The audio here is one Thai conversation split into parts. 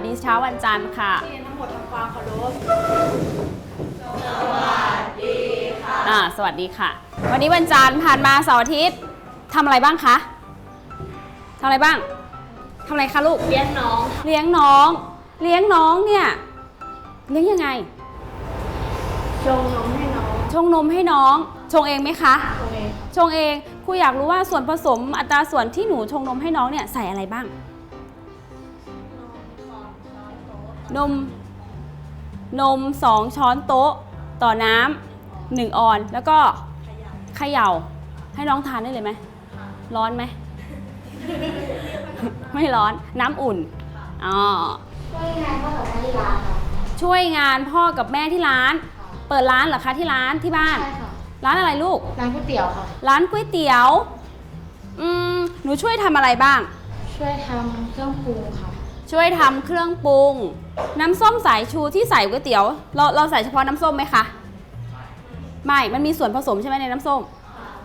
สดีเช้าวันจันทร์ค่ะเรียนทั้งหมดทำความเคารพอ่าสวัสดีค่ะ วันนี้วันจันทร์ผ่านมาเสาร์อาทิตย์ทำอะไรบ้างคะทำอะไรบ้างทำอะไรคะลูกเลี้ยงน้อง เลี้ยงน้อง เลี้ยงน้องเนี่ยเลี้ยงยังไง ชงนมให้น้อง ชงนมให้น้อง ชงเองไหมคะตัวเอง ชงเองครูอยากรู้ว่าส่วนผสมอัตราส่วนที่หนูชงนมให้น้องเนี่ยใส่อะไรบ้าง นม นมสองช้อนโต๊ะ ต่อน้ำหนึ่งออน แล้วก็เขย่า ให้น้องทานได้เลยไหม ร้อนไหม ไม่ร้อน น้ำอุ่น อ๋อ ช่วยงานพ่อกับแม่ที่ร้านค่ะช่วยงานพ่อกับแม่ที่ร้านเปิดร้านเหรอคะที่ร้านที่บ้านใช่ค่ะร้านอะไรลูก ร้านก๋วยเตี๋ยวค่ะ ร้านก๋วยเตี๋ยว อืม หนูช่วยทำอะไรบ้าง ช่วยทำเครื่องปรุงค่ะ ช่วยทำเครื่องปรุง น้ำส้มสายชูที่ใส่ก๋วยเตี๋ยว เราเราใส่เฉพาะน้ำส้มไหมคะ ไม่ มันมีส่วนผสมใช่ไหมในน้ำส้ม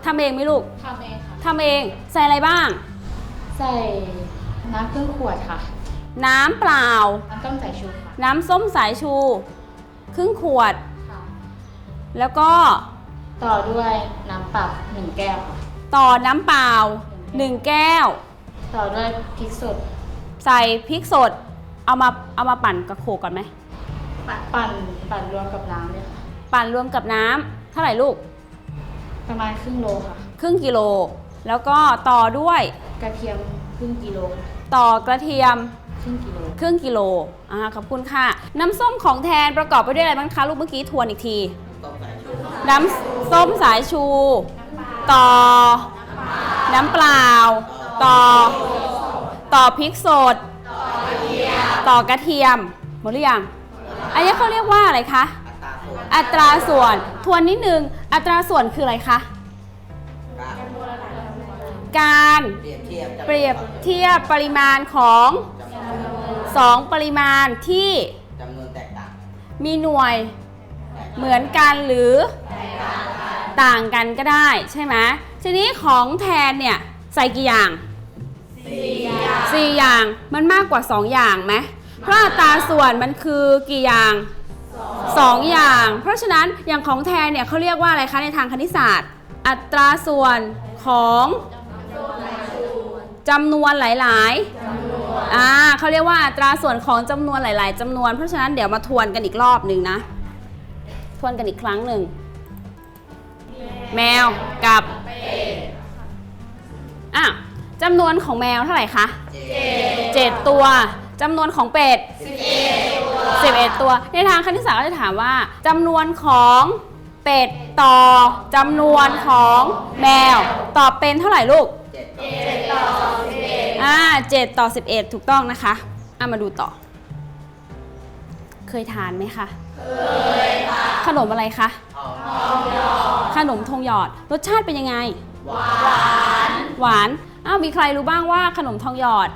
ทำเองไหมลูกทำเองค่ะ ทำเองใส่อะไรบ้าง ใส่น้ำครึ่งขวดค่ะ น้ำเปล่า น้ำต้มสายชูค่ะน้ำส้มสายชู ครึ่งขวด ค่ะ แล้วก็ต่อด้วยน้ำเปล่าหนึ่งแก้วค่ะ ต่อน้ำเปล่าหนึ่งแก้ว ต่อด้วยพริกสด ใส่พริกสด เอามาเอามาปั่นกับโขลกก่อนไหมปั่นปั่นรวมกับน้ำเลยค่ะ ปั่นรวมกับน้ำเท่าไหร่ลูก ประมาณครึ่งโลค่ะ ครึ่งกิโล แล้วก็ต่อด้วยกระเทียมครึ่งกิโลค่ะต่อกระเทียม ครึ่งกิโลครึ่งกิโลอ่าขอบคุณค่ะ น้ำส้มของแทนประกอบไปด้วยอะไรบ้างคะ ลูกเมื่อกี้ทวนอีกที น้ำส้มสายชู ต่อ น้ำเปล่า ต่อ ต่อพริกสด ต่อกระเทียม หมดหรือยัง อันนี้เขาเรียกว่าอะไรคะ อัตราส่วน ทวนนิดนึง อัตราส่วนคืออะไรคะ การเปรียบเทียบจำนวนเปรียบเทียบปริมาณของสองปริมาณที่จำนวนแตกต่างมีหน่วยเหมือนกันหรือต่างกันก็ได้ใช่ไหมทีนี้ของแทนเนี่ยใส่กี่อย่าง สี่อย่างมันมากกว่า2อย่างไหมเพราะอัตราส่วนมันคือกี่อย่างสองอย่าง เพราะฉะนั้นอย่างของแทนเนี่ยเขาเรียกว่าอะไรคะในทางคณิตศาสตร์ อัตราส่วนของจำนวนหลายๆอ่าเขาเรียกว่าอัตราส่วนของจำนวนหลาย ๆจำนวน เพราะฉะนั้นเดี๋ยวมาทวนกันอีกรอบหนึ่งนะ ทวนกันอีกครั้งหนึ่ง แมวกับอะ จำนวนของแมวเท่าไหร่คะเจ็ดตัวจำนวนของเป็ดสิบเอ็ดตัว ในทางคณิตศาสตร์ก็จะถามว่าจำนวนของเป็ดต่อจำนวนของแมว ตอบเป็นเท่าไหร่ลูกเจ็ดต่ออ่า7ต่อ 11 ถูกต้องนะคะอะมาดูต่อ เคยทานไหมคะ เคยค่ะ ขนมอะไรคะทองหยอด ขนมทองหยอด รสชาติเป็นยังไง หวาน หวาน อ้าวมีใครรู้บ้างว่าขนมทองหยอด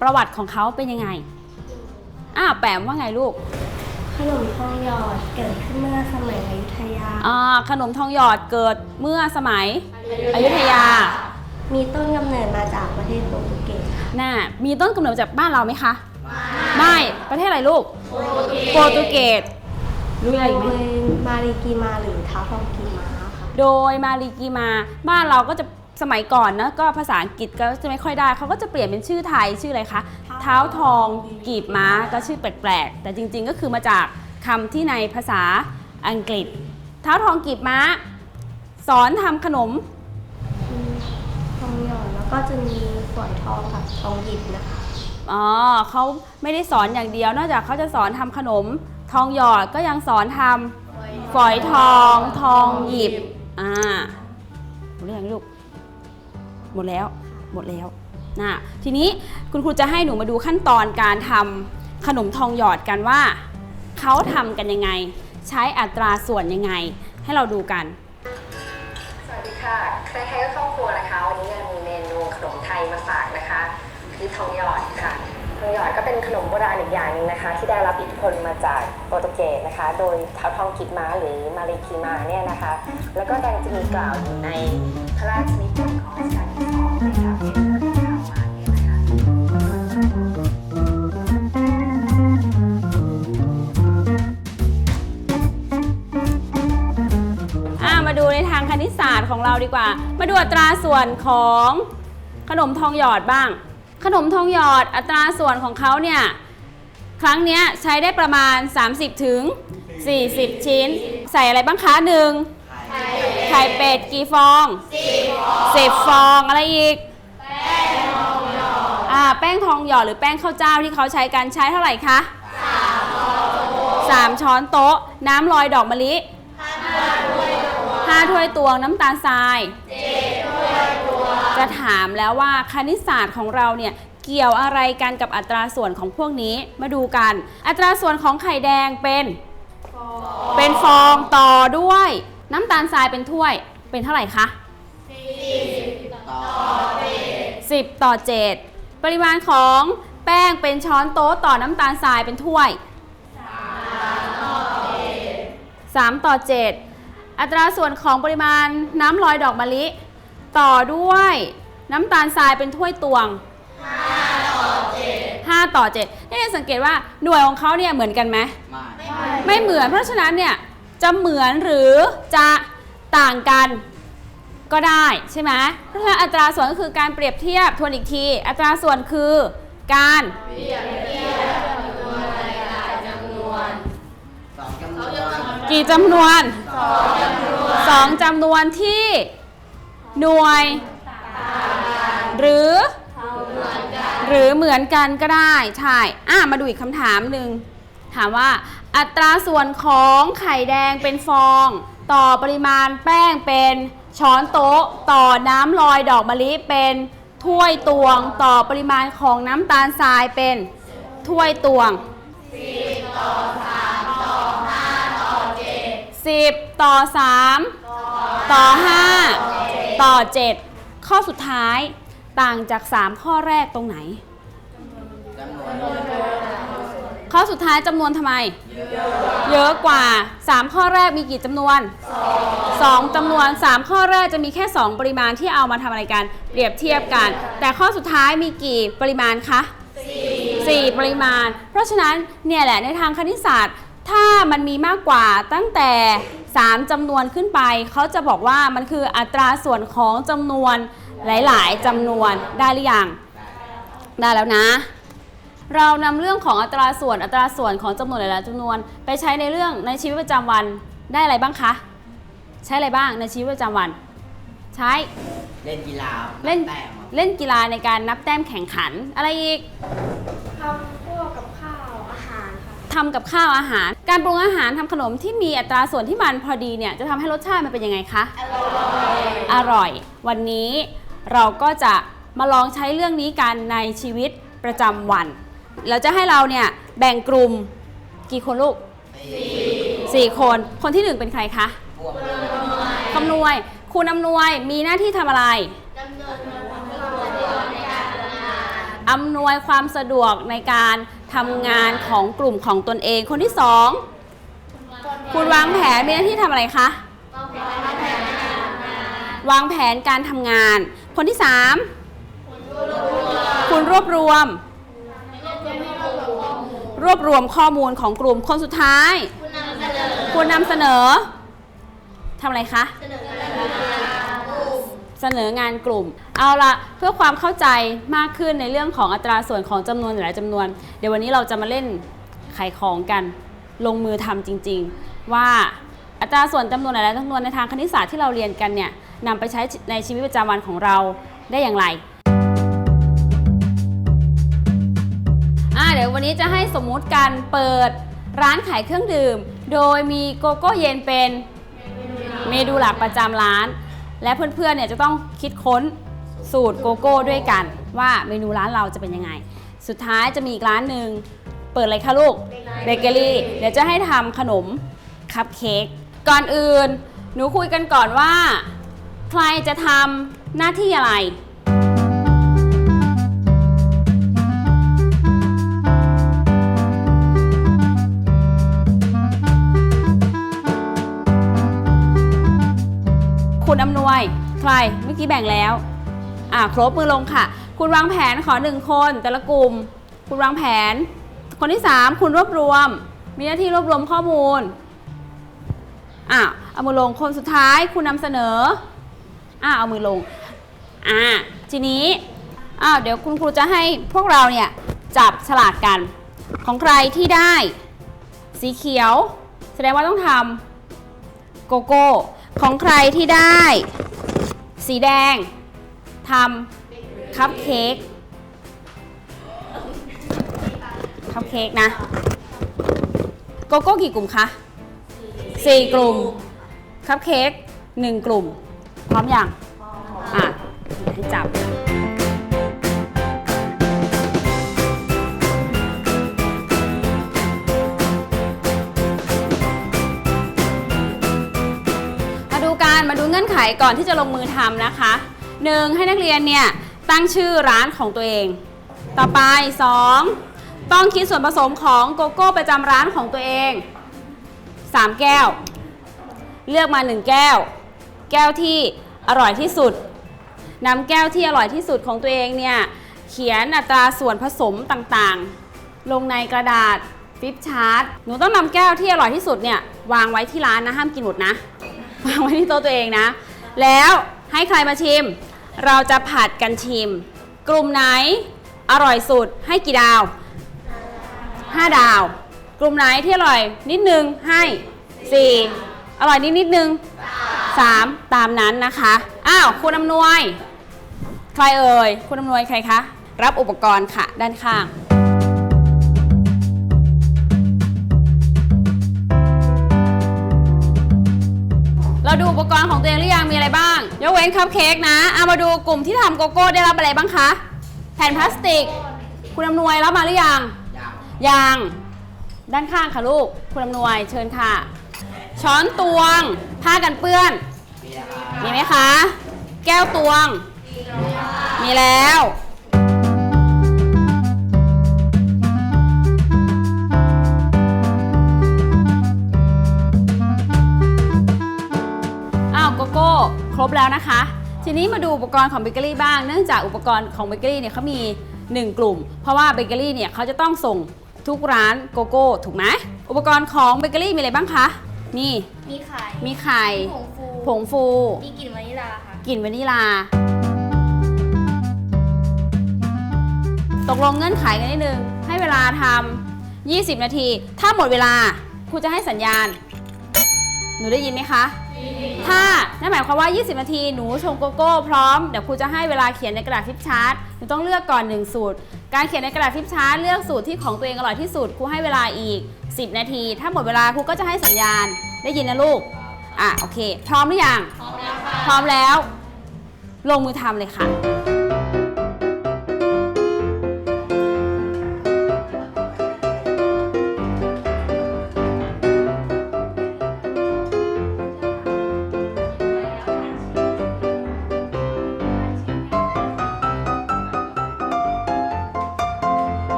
ประวัติของเขาเป็นยังไงอ้าวแปมว่าไงลูกขนมทองหยอดเกิดขึ้นเมื่อสมัยอยุธยา อ่าขนมทองหยอดเกิดเมื่อสมัยอยุธยา มีต้นกำเนิดมาจากประเทศโปรตุเกสค่ะน่ามีต้นกำเนิดจากบ้านเราไหมคะ ไม่ประเทศอะไรลูกโปรตุเกสรู้อะไรอีกไหม โดยมารีกีมาหรือท้าวทองกีมาค่ะ โดยมารีกีมาบ้านเราก็จะ สมัยก่อนนะก็ภาษาอังกฤษก็จะไม่ค่อยได้ เขาก็จะเปลี่ยนเป็นชื่อไทยชื่ออะไรคะเท้าทองกีบม้าก็ชื่อแปลกๆ แต่จริงๆก็คือมาจากคำที่ในภาษาอังกฤษ เท้าทองกีบม้า สอนทำขนมทองหยอดแล้วก็จะมีฝอยทองกับทองหยิบนะคะอ๋อเขาไม่ได้สอนอย่างเดียวนอกจากเขาจะสอนทำขนม ทองหยอดก็ยังสอนทำฝอยทอง ทองหยิบอ่าหมดหรือยังลูก หมดแล้วหมดแล้วนะทีนี้คุณครูจะให้หนูมาดูขั้นตอนการทำขนมทองหยอดกันว่าเขาทำกันยังไง ใช้อัตราส่วนยังไง ให้เราดูกัน สวัสดีค่ะใครๆก็ครอบครัวนะคะ วันนี้มีเมนูขนมไทยมาฝากนะคะ คือทองหยอด งหยอดก็เป็นขนมโบราณอีกอย่างหนึงนะคะ ที่ได้รับอิทธิพลมาจากโปรตุเกสนะคะ โดยท้าวทองกิดมาหรือมาเลคีมาเนี่ยนะคะ แล้วก็ยังจะมีกล่าวอยู่ในพระราชนิพนธ์ของรัชกาลที่สองนเป็นข่าวมาเนี่ยนะคะมาดูในทางคณิตศาสตร์ของเราดีกว่า มาดูอัตราส่วนของขนมทองหยอดบ้าง ขนมทองหยอดอัตราส่วนของเขาเนี่ย ครั้งเนี้ยใช้ได้ประมาณ 30 ถึง 40 ชิ้น ใส่อะไรบ้างคะหนึ่งไข่เป็ดกี่ฟอง10ฟองอะไรอีกอ่าแป้งทองหยอดหรือแป้งข้าวเจ้าที่เขาใช้กันใช้เท่าไหร่คะสามช้อนโต๊ะ น้ำลอยดอกมะลิห้าถ้วยตวงน้ำตาลทรายจะถามแล้วว่าคณิตศาสตร์ของเราเนี่ยเกี่ยวอะไรกันกับอัตราส่วนของพวกนี้มาดูกัน อัตราส่วนของไข่แดงเป็นเป็นฟองต่อด้วย น้ำตาลทรายเป็นถ้วยเป็นเท่าไหร่คะต่อ10ต่อ7ปริมาณของแป้งเป็นช้อนโต๊ะต่อน้ำตาลทรายเป็นถ้วย3ต่อ7อัตราส่วนของปริมาณน้ำลอยดอกมะลิ ต่อด้วย น้ำตาลทรายเป็นถ้วยตวง5ต่อ7นี่สังเกตว่าหน่วยของเขาเนี่ยเหมือนกันไหมไม่ไม่เหมือน เพราะฉะนั้นเนี่ยจะเหมือนหรือจะต่างกันก็ได้ใช่ไหมเพราะฉะนั้นอัตราส่วนก็คือการเปรียบเทียบทวนอีกที อัตราส่วนคือการสองจำนวนกี่จำนวนสองจำนวนที่ หน่วย หรือ หรือเหมือนกันก็ได้ ใช่ อะ มาดูอีกคำถามหนึ่ง ถามว่า อัตราส่วนของไข่แดงเป็นฟอง ต่อปริมาณแป้งเป็นช้อนโต๊ะ ต่อน้ำลอยดอกมะลิเป็นถ้วยตวง ต่อปริมาณของน้ำตาลทรายเป็นถ้วยตวง10ต่อ3ต่อ5ต่อ7 ต่อ 7 ข้อสุดท้ายต่างจาก 3 ข้อแรกตรงไหนจำนวนข้อสุดท้ายจำนวนทำไม เยอะกว่า 3 ข้อแรกมีกี่จำนวน 2จำนวน 3 ข้อแรกจะมีแค่ 2 ปริมาณที่เอามาทำอะไรกัน เปรียบเทียบกัน แต่ข้อสุดท้ายมีกี่ปริมาณคะ4 ปริมาณ เพราะฉะนั้นเนี่ยแหละในทางคณิตศาสตร์ ถ้ามันมีมากกว่าตั้งแต่ 3จำนวนขึ้นไป เขาจะบอกว่ามันคืออัตราส่วนของจำนวนหลาย ๆจำนวนได้หรือยังได้แล้วนะ เรานำเรื่องของอัตราส่วนอัตราส่วนของจำนวนหลาย ๆจำนวน ไปใช้ในเรื่องในชีวิตประจำวันได้อะไรบ้างคะ ใช้อะไรบ้างในชีวิตประจำวัน ใช้เล่นกีฬาเล่นแต้มครับเล่นกีฬาในการนับแต้มแข่งขันอะไรอีกทำพวกกับข้าวอา หารค่ะทำกับข้าวอาหาร การปรุงอาหารทำขนมที่มีอัตราส่วนที่มันพอดีเนี่ยจะทำให้รสชาติมันเป็นยังไงคะ อร่อย อร่อย วันนี้เราก็จะมาลองใช้เรื่องนี้กันในชีวิตประจำวัน เราจะให้เราเนี่ยแบ่งกลุ่มกี่คนลูกสี่คน คนที่หนึ่งเป็นใครคะพวกคำนวยคุณอำนวยมีหน้าที่ทำอะไรอำนวยความสะดวกในการ ทำงานของกลุ่มของตนเอง คนที่สองคุณวางแผนมีหน้าที่ทำอะไรคะ วางแผนการทำงาน คนที่สามคุณรวบรวม รวบรวมข้อมูลของกลุ่มคนสุดท้าย คุณนำเสนอทำอะไรคะ เสนองานกลุ่ม เอาละเพื่อความเข้าใจมากขึ้นในเรื่องของอัตราส่วนของจำนวนหลายจำนวน เดี๋ยววันนี้เราจะมาเล่นไขของกัน ลงมือทำจริง ๆ ว่าอัตราส่วนจำนวนหลายๆจำนวนในทางคณิตศาสตร์ที่เราเรียนกันเนี่ยนำไปใช้ในชีวิตประจำวันของเราได้อย่างไรเดี๋ยววันนี้จะให้สมมุติการเปิดร้านขายเครื่องดื่ม โดยมีโกโก้เย็นเป็นเมนูหลักประจำร้าน และเพื่อนๆเนี่ยจะต้องคิดค้นสูตรโกโก้ด้วยกัน ว่าเมนูร้านเราจะเป็นยังไง สุดท้ายจะมีอีกร้านหนึ่งเปิดอะไรคะลูกเบเกอรี่เดี๋ยวจะให้ทำขนมคัพเค้กก่อนอื่น หนูคุยกันก่อนว่า ใครจะทำหน้าที่อะไร ร เมื่อกี้แบ่งแล้ว อ่าครบมือลงค่ะ คุณวางแผนขอหนึ่งคน แต่ละกลุ่ม คุณวางแผน คนที่ 3 คุณรวบรวม มีหน้าที่รวบรวมข้อมูลอะเอามือลงคนสุดท้ายคุณนำเสนออะเอามือลงอะทีนี้อ้าเดี๋ยวคุณครูจะให้พวกเราเนี่ยจับฉลากกัน ของใครที่ได้สีเขียว แสดงว่าต้องทำโกโก้ ของใครที่ได้ สีแดงทำคัพเค้กคัพเค้กนะโกโก้กี่กลุ่มคะสี่กลุ่มคัพเค้กหนึ่งกลุ่ม พร้อมอย่าง งื่อนไขก่อนที่จะลงมือทำนะคะหนึ่งให้นักเรียนเนี่ยตั้งชื่อร้านของตัวเอง ต่อไป 2 ต้องคิดส่วนผสมของโกโก้ประจำร้านของตัวเอง 3 แก้ว เลือกมา 1 แก้ว แก้วที่อร่อยที่สุดนำแก้วที่อร่อยที่สุดของตัวเองเนี่ยเขียนอัตราส่วนผสมต่างๆ ลงในกระดาษฟิปชาร์ตหนูต้องนำแก้วที่อร่อยที่สุดเนี่ยวางไว้ที่ร้านนะห้ามกินหมดนะ วางไว้ที่โต๊ะตัวเองนะ แล้วให้ใครมาชิม เราจะผัดกันชิม กลุ่มไหนอร่อยสุดให้กี่ดาว 5 ดาว กลุ่มไหนที่อร่อยนิดนึงให้ 4 อร่อยนิดนิดนึง 3 ตามนั้นนะคะ อ้าวคุณอำนวย ใครเอ่ย คุณอำนวยใครคะ รับอุปกรณ์ค่ะด้านข้าง เราดูอุปกรณ์ของตัวเองหรือยังมีอะไรบ้าง ยกเว้นคัพเค้กนะเอามาดูกลุ่มที่ทำโกโก้ได้รับอะไรบ้างคะ แผ่นพลาสติก คุณอำนวยรับมาหรือยังอย่างยัง ด้านข้างค่ะลูก คุณอำนวยเชิญค่ะ ช้อนตวง ผ้ากันเปื้อน มีราคามีไหมคะ แก้วตวง มีแล้ว ครบแล้วนะคะ ทีนี้มาดูอุปกรณ์ของเบเกอรี่บ้าง เนื่องจากอุปกรณ์ของเบเกอรี่เนี่ยเขามี 1 กลุ่ม เพราะว่าเบเกอรี่เนี่ยเขาจะต้องส่งทุกร้านโกโก้ถูกไหมอุปกรณ์ของเบเกอรี่มีอะไรบ้างคะนี่มีไข่มีไข่ผงฟูผงฟูมีกลิ่นวานิลลาค่ะกลิ่นวานิลา ตกลงเงื่อนไขกันนิดนึง ให้เวลาทำ20 นาที ถ้าหมดเวลาครูจะให้สัญญาณ หนูได้ยินไหมคะ ถ้านั่นหมายความว่า 20 นาที หนูชงโกโก้พร้อม เดี๋ยวครูจะให้เวลาเขียนในกระดาษฟลิปชาร์ต หนูต้องเลือกก่อน 1 สูตร การเขียนในกระดาษฟลิปชาร์ตเลือกสูตรที่ของตัวเองอร่อยที่สุด ครูให้เวลาอีก 10 นาที ถ้าหมดเวลาครูก็จะให้สัญญาณ ได้ยินนะลูก อะโอเค พร้อมหรือยัง พร้อมแล้วค่ะ พร้อมแล้ว ลงมือทำเลยค่ะ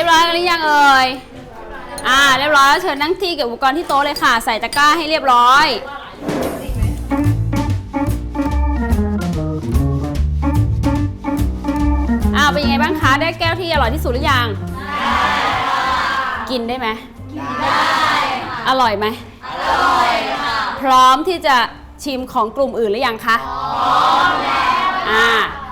รียบร้อยกันหรือยังเอ่ยอ่าเรียบร้อยแล้วเชิญนั่งที่เก็บอุปกรณ์ที่โต๊ะเลยค่ะ ใส่ตะกร้าให้เรียบร้อยอ้าวเป็นยังไงบ้างคะได้แก้วที่อร่อยที่สุดหรือยังกินได้ไหมอร่อยไหมอร่อยค่ะ พร้อมที่จะชิมของกลุ่มอื่นหรือยังคะ พร้อมแล้วอ่า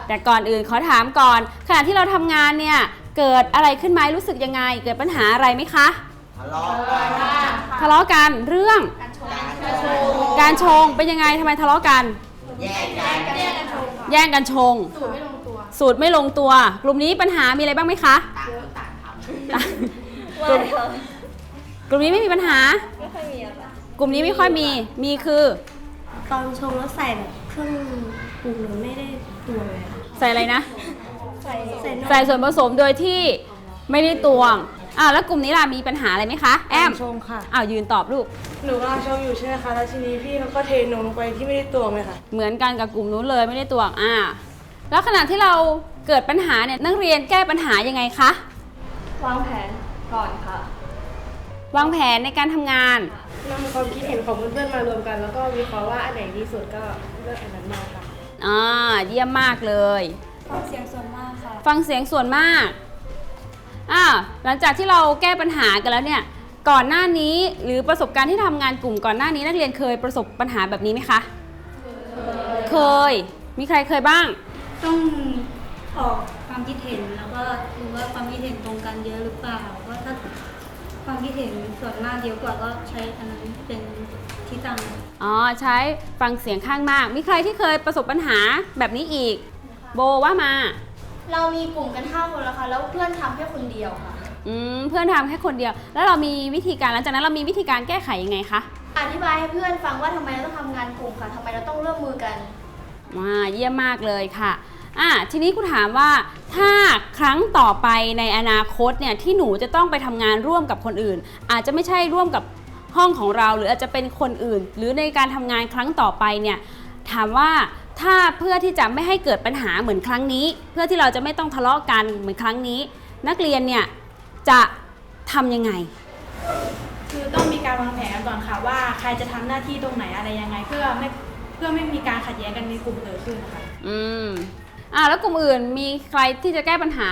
แต่ก่อนอื่นขอถามก่อน ขณะที่เราทำงานเนี่ย เกิดอะไรขึ้นไหมรู้สึกยังไง เกิดปัญหาอะไรไหมคะ ทะเลาะกันทะเลาะกันเรื่องการโชว์การชงเป็นยังไงทำไมทะเลาะกัน แยกกันแย่งกันชง สูตรไม่ลงตัวสูตรไม่ลงตัวกลุ่มนี้ปัญหามีอะไรบ้างไหมคะต่างคนต่างทกลุ่มกลุ่มนี้ไม่มีปัญหา ไม่ค่อยมีอะค่ะกลุ่มนี้ไม่ค่อยมี มีคือ ตอนชงแล้วใส่แบบเครื่องปรุงมันไม่ได้ตวงเลยค่ะใส่อะไรนะ ใส่ใส่นมใส่ส่วนผสมโดยที่ไม่ได้ตวงอ้าวแล้วกลุ่มนี้ล่ะมีปัญหาอะไรไหมคะแอมชงค่ะ อ้าวยืนตอบลูก หนูกำลังชงอยู่ใช่ไหมคะ แล้วทีนี้พี่เขาก็เทนมลงไปที่ไม่ได้ตวงเลยค่ะ เหมือนกันกับกลุ่มนู้นเลยไม่ได้ตวงอ่าแล้วขณะที่เราเกิดปัญหาเนี่ยนักเรียนแก้ปัญหายังไงคะวางแผนก่อนค่ะ วางแผนในการทำงาน นำความคิดเห็นของเพื่อนๆมารวมกัน แล้วก็วิเคราะห์ว่าอันไหนดีสุดก็เลือกอันนั้นมาค่ะ อ่าเยี่ยมมากเลย ฟังเสียงส่วนมากค่ะ ฟังเสียงส่วนมากอ่าหลังจากที่เราแก้ปัญหากันแล้วเนี่ย ก่อนหน้านี้หรือประสบการณ์ที่ทำงานกลุ่มก่อนหน้านี้นักเรียนเคยประสบปัญหาแบบนี้ไหมคะ เคย มีใครเคยบ้าง ต้องออกความคิดเห็นแล้วก็ดูว่าความคิดเห็นตรงกันเยอะหรือเปล่าเพราะถ้าความคิดเห็นส่วนมากเยอะกว่าก็ใช้อันนั้นเป็นที่ตั้ง อ๋อ ใช้ฟังเสียงข้างมาก มีใครที่เคยประสบปัญหาแบบนี้อีก โบว่ามา เรามีกลุ่มกันห้าคนแล้วค่ะ แล้วเพื่อนทำแค่คนเดียวค่ะ อืมเพื่อนทำแค่คนเดียว แล้วเรามีวิธีการหลังจากนั้นเรามีวิธีการแก้ไขยังไงคะอธิบายให้เพื่อนฟังว่าทำไมเราต้องทำงานกลุ่มค่ะทำไมเราต้องร่วมมือกันมาเยี่ยมมากเลยค่ะอะทีนี้ครูถามว่าถ้าครั้งต่อไปในอนาคตเนี่ยที่หนูจะต้องไปทำงานร่วมกับคนอื่น อาจจะไม่ใช่ร่วมกับห้องของเรา หรืออาจจะเป็นคนอื่น หรือในการทำงานครั้งต่อไปเนี่ยถามว่า ถ้าเพื่อที่จะไม่ให้เกิดปัญหาเหมือนครั้งนี้ เพื่อที่เราจะไม่ต้องทะเลาะกันเหมือนครั้งนี้ นักเรียนเนี่ยจะทำยังไง คือต้องมีการวางแผนกันก่อนค่ะว่าใครจะทำหน้าที่ตรงไหนอะไรยังไง เพื่อไม่เพื่อไม่มีการขัดแย้งกันในกลุ่มเกิดขึ้นนะคะอืมอะแล้วกลุ่มอื่นมีใครที่จะแก้ปัญหา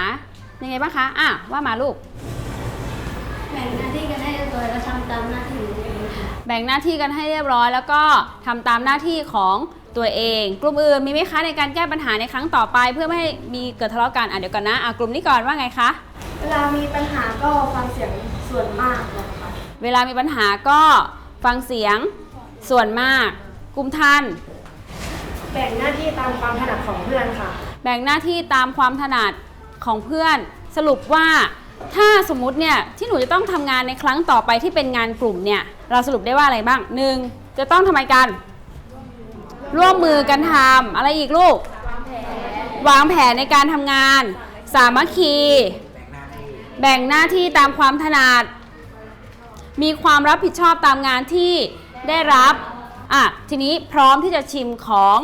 ยังไงบ้างคะอะว่ามาลูก แบ่งหน้าที่กันให้เรียบร้อยแล้วทำตามหน้าที่ของตัวเองค่ะ แบ่งหน้าที่กันให้เรียบร้อย แล้วก็ทำตามหน้าที่ของ ตัวเอง กลุ่มอื่นมีไหมคะในการแก้ปัญหาในครั้งต่อไป เพื่อไม่ให้มีเกิดทะเลาะกันอะเดี๋ยวก่อนนะอะกลุ่มนี้ก่อนว่าไงคะเวลามีปัญหาก็ฟังเสียงส่วนมากนะคะเวลามีปัญหาก็ฟังเสียงส่วนมาก กลุ่มท่าน แบ่งหน้าที่ตามความถนัดของเพื่อนค่ะ แบ่งหน้าที่ตามความถนัดของเพื่อน สรุปว่าถ้าสมมุติเนี่ยที่หนูจะต้องทำงานในครั้งต่อไปที่เป็นงานกลุ่มเนี่ยเราสรุปได้ว่าอะไรบ้างหนึ่งจะต้องทำไมกัน ร่วมมือกันทำอะไรอีกลูก วางแผนในการทำงาน สามัคคี แบ่งหน้าที่ตามความถนัด มีความรับผิดชอบตามงานที่ได้รับ อะ ทีนี้พร้อมที่จะชิมของ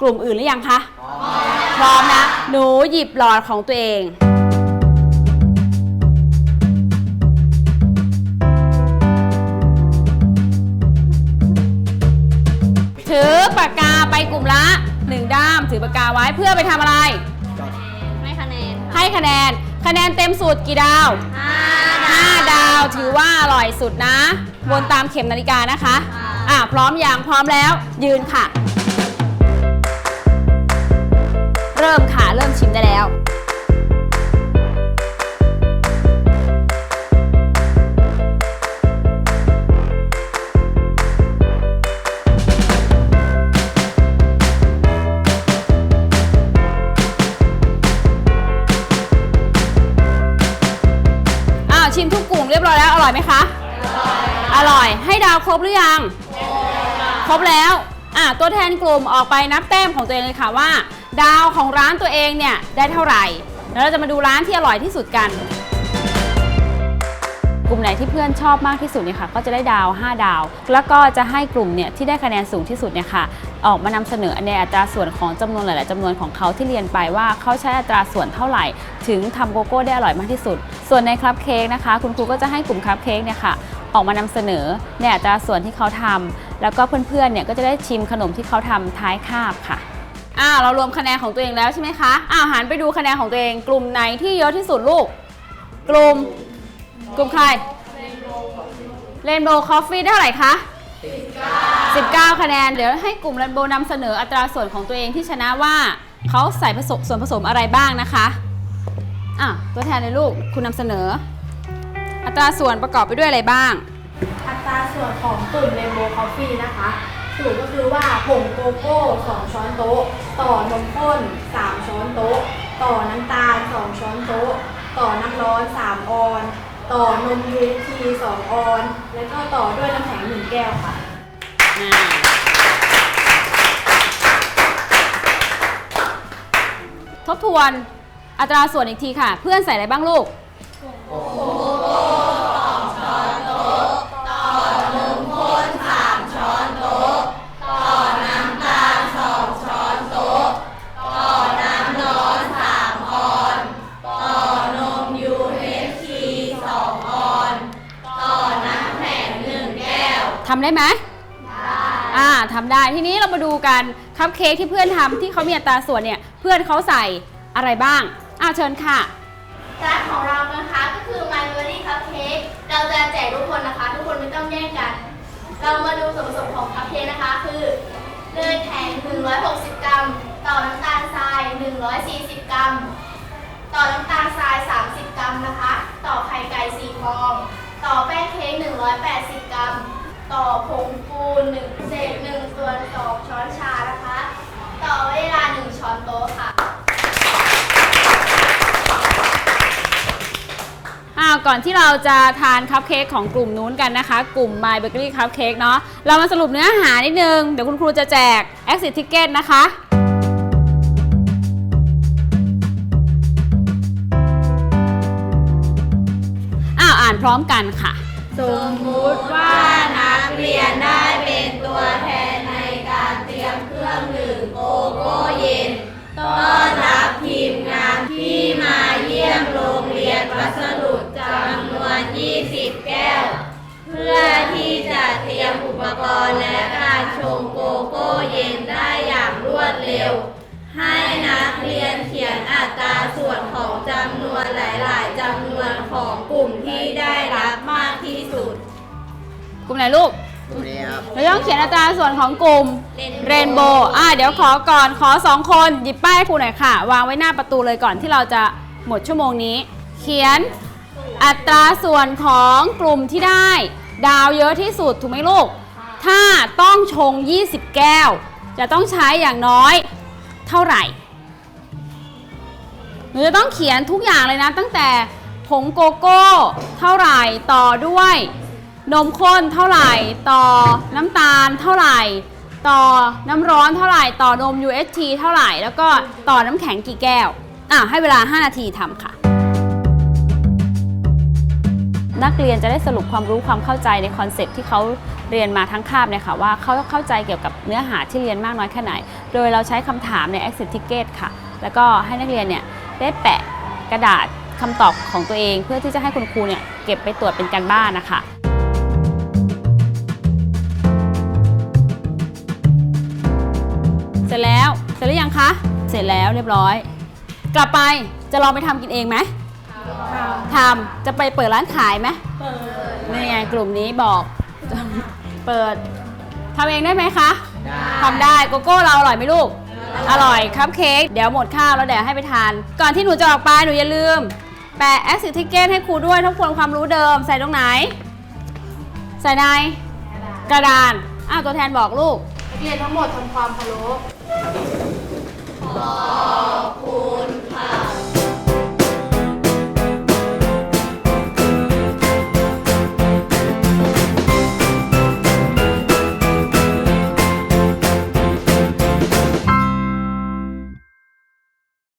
กลุ่มอื่นหรือยังคะ พร้อมนะ หนูหยิบหลอดของตัวเอง ถือปากกาไปกลุ่มละหนึ่งด้ามถือปากกาไว้เพื่อไปทำอะไร ไม่คะแนนให้คะแนน คะแนนเต็มสูตรกี่ดาว5ดาวถือว่าอร่อยสุดนะ วนตามเข็มนาฬิกานะคะ อะพร้อมอย่างพร้อมแล้ว ยืนค่ะ เริ่มค่ะ เริ่มชิมได้แล้ว มเรียบร้อยแล้ว อร่อยไหมคะ อร่อย ให้ดาวครบหรือยัง ครบแล้ว อะตัวแทนกลุ่มออกไปนับแต้มของตัวเองเลยค่ะว่า ดาวของร้านตัวเองเนี่ยได้เท่าไหร่ แล้วเราจะมาดูร้านที่อร่อยที่สุดกัน กลุ่มไหนที่เพื่อนชอบมากที่สุดเนี่ยค่ะก็จะได้ดาว 5 ดาว แล้วก็จะให้กลุ่มเนี่ยที่ได้คะแนนสูงที่สุดเนี่ยค่ะออกมานำเสนอในอัตราส่วนของจำนวนหลาย ๆจำนวนของเขาที่เรียนไปว่าเขาใช้อัตราส่วนเท่าไหร่ ถึงทำโกโก้ได้อร่อยมากที่สุด ส่วนในครับเค้กนะคะ คุณครูก็จะให้กลุ่มครับเค้กเนี่ยค่ะออกมานำเสนอในอัตราส่วนที่เขาทำแล้วก็เพื่อน ๆ เนี่ยก็จะได้ชิมขนมที่เขาทำท้ายคาบค่ะอ้าวเรารวมคะแนนของตัวเองแล้วใช่ไหมคะอ้าวหันไปดูคะแนนของตัวเอง กลุ่มไหนที่เยอะที่สุดลูก กลุ่ม กลุ่มใครเรนโบว์คอฟฟี่ได้เท่าไหร่คะ19 คะแนน เดี๋ยวให้กลุ่มเรนโบว์นำเสนออัตราส่วนของตัวเองที่ชนะว่าเขาใส่ผสมส่วนผสมอะไรบ้างนะคะอะตัวแทนเลยลูกคุณนำเสนอ อัตราส่วนประกอบไปด้วยอะไรบ้าง อัตราส่วนของกลุ่มเรนโบว์คอฟฟี่นะคะสูตรก็คือว่าผงโกโก้ 2 ช้อนโต๊ะ ต่อนมข้น 3 ช้อนโต๊ะ ต่อน้ำตาล 2 ช้อนโต๊ะ ต่อน้ำร้อน 3 ออน ต่อนม UHT 2 ออน แล้วก็ต่อด้วยน้ำแข็งหนึ่งแก้วค่ะทบทวนอัตราส่วนอีกทีค่ะ เพื่อนใส่อะไรบ้างลูก ทำได้ไหมอ่าทำได้ทีนี้เรามาดูกันคัพเค้กที่เพื่อนทำที่เขามีอัตราส่วนเนี่ยเพื่อนเขาใส่อะไรบ้างอ่าเชิญค่ะร้านของเรานะคะก็คือ My Berry Cupcake เราจะแจกทุกคนนะคะ ทุกคนไม่ต้องแย่งกัน เรามาดูส่วนผสมของคัพเค้กนะคะ คือเนยแข็ง 160 กรัม ต่อน้ำตาลทราย 140 กรัม ต่อน้ำตาลทราย 30 กรัมนะคะ ต่อไข่ไก่4ฟอง ต่อแป้งเค้ก180 กรัม ต่อผงฟู1เศษ1ส่วน2ช้อนชานะคะ ต่อเวลา1ช้อนโต๊ะค่ะอ่าก่อนที่เราจะทานคัพเค้กของกลุ่มนู้นกันนะคะ กลุ่ม My Bakery Cupcake เนาะเรามาสรุปเนื้อหานิดนึง เดี๋ยวคุณครูจะแจก Exit Ticket นะคะ อ้าว อ่านพร้อมกันค่ะ สมมุติว่านัก เรียนได้เป็นตัวแทนในการเตรียมเครื่องดื่มโกโก้เย็น ต้อนรับทีมงานที่มาเยี่ยมโรงเรียนวัสดุจำนวน 20 แก้ว เพื่อที่จะเตรียมอุปกรณ์และการชงโกโก้เย็นได้อย่างรวดเร็ว ให้นักเรียนเขียนอัตราส่วนของจำนวนหลาย ๆจำนวนของกลุ่มที่ได้รับมากที่สุด กลุ่มไหนลูก เราต้องเขียนอัตราส่วนของกลุ่มเรนโบว์อ่าเดี๋ยวขอก่อนขอสองคนหยิบป้ายให้ครูหน่อยค่ะ วางไว้หน้าประตูเลยก่อนที่เราจะหมดชั่วโมงนี้ เขียนอัตราส่วนของกลุ่มที่ได้ ดาวเยอะที่สุดถูกไหมลูก ถ้าต้องชง 20 แก้ว จะต้องใช้อย่างน้อยเท่าไหร่หนูจะต้องเขียนทุกอย่างเลยนะ ตั้งแต่ผงโกโก้ เท่าไหร่ต่อด้วย นมข้นเท่าไหร่ต่อน้ำตาลเท่าไหร่ ต่อน้ำร้อนเท่าไหร่ ต่อนม UHT เท่าไหร่ แล้วก็ต่อน้ำแข็งกี่แก้วอะให้เวลา 5 นาทีทำค่ะ นักเรียนจะได้สรุปความรู้ความเข้าใจในคอนเซ็ปที่เขาเรียนมาทั้งคาบเนี่ยค่ะว่าเขาเข้าใจเกี่ยวกับเนื้อหาที่เรียนมากน้อยแค่ไหน โดยเราใช้คำถามใน exit ticket ค่ะ แล้วก็ให้นักเรียนเนี่ยได้แปะกระดาษคำตอบของตัวเอง เพื่อที่จะให้คุณครูเนี่ยเก็บไปตรวจเป็นการบ้านนะคะ เสร็จแล้ว เสร็จหรือยังคะ เสร็จแล้วเรียบร้อย กลับไปจะลองไปทำกินเองไหมทำจะไปเปิดร้านขายไหมเปิดนี่ไงกลุ่มนี้บอก เปิดทำเองได้ไหมคะทำได้โกโก้เราอร่อยไหมลูก อร่อยครับเค้กเดี๋ยวหมดข้าวแล้วเดี๋ยวให้ไปทาน ก่อนที่หนูจะออกไปหนูอย่าลืม แปะ exit ticket ให้ครูด้วยทบทวนความรู้เดิม ใส่ตรงไหน ใส่ใน กระดานอ้าวตัวแทนบอกลูกนักเรียนทั้งหมดทำความ ขอบคุณค่ะ